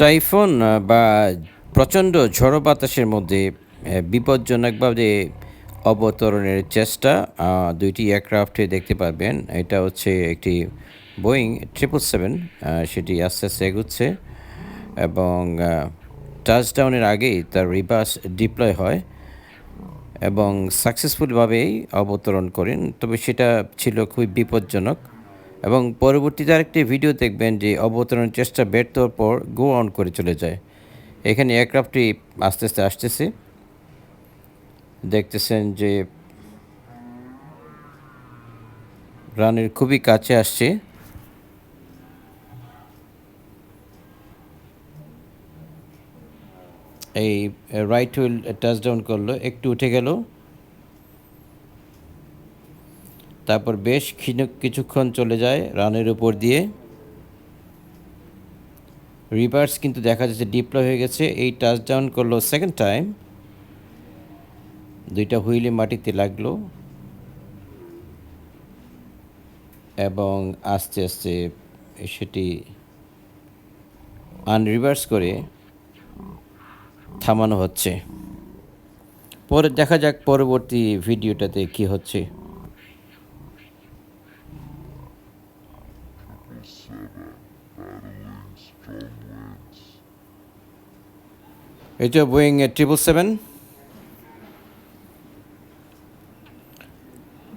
Typhoon বা প্রচণ্ড ঝড়ো বাতাসের মধ্যে বিপজ্জনকভাবে অবতরণের চেষ্টা দুইটি এয়ারক্রাফটে দেখতে পারবেন। এটা হচ্ছে একটি বোয়িং ট্রিপল সেভেন সেটি আস্তে আস্তে এগুচ্ছে এবং টাচডাউনের আগেই তার রিভার্স ডিপ্লয় হয় এবং সাকসেসফুলভাবেই অবতরণ করেন। তবে সেটা ছিল খুবই বিপজ্জনক। এবং পরবর্তীতে আরেকটি ভিডিও দেখবেন যে অবতরণের চেষ্টা ব্যর্থ হওয়ার পর গো অন করে চলে যায়। এখানে এয়ারক্রাফটটি আস্তে আস্তে আসতেছে। দেখতেছেন যে রানের খুবই কাছে আসছে। এই রাইট হুইল টাচডাউন করল, একটু উঠে গেল। তারপর বেশ ক্ষীণ- কিছুক্ষণ চলে যায় রানের উপর দিয়ে। রিভার্স কিন্তু দেখা যাচ্ছে ডিপ্লয় হয়ে গেছে। এই টাচডাউন করল সেকেন্ড টাইম দুইটা হুইলে মাটিতে লাগল। এবং আস্তে আস্তে সেটি আনরিভার্স করে থামানো হচ্ছে। পরে দেখা যাক পরবর্তী ভিডিওটাতে কি হচ্ছে। এটা বোয়িং ট্রিপল সেভেন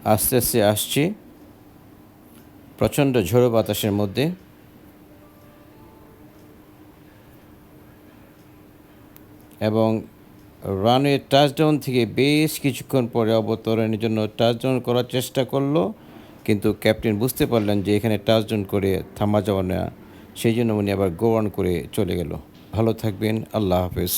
আস্তে আস্তে আসছি। প্রচণ্ড ঝোড়ো বাতাসের মধ্যে। এবং রানওয়ে টাচডাউন থেকে বেশ কিছুক্ষণ পরে অবতরণের জন্য টাচডাউন করার চেষ্টা করল। কিন্তু ক্যাপ্টেন বুঝতে পারলেন যে এখানে টাচ টাচডাউন করে থামা যাওয়া না সেই জন্য উনি আবার গো করে চলে গেল। ভালো থাকবেন, আল্লাহ হাফেজ।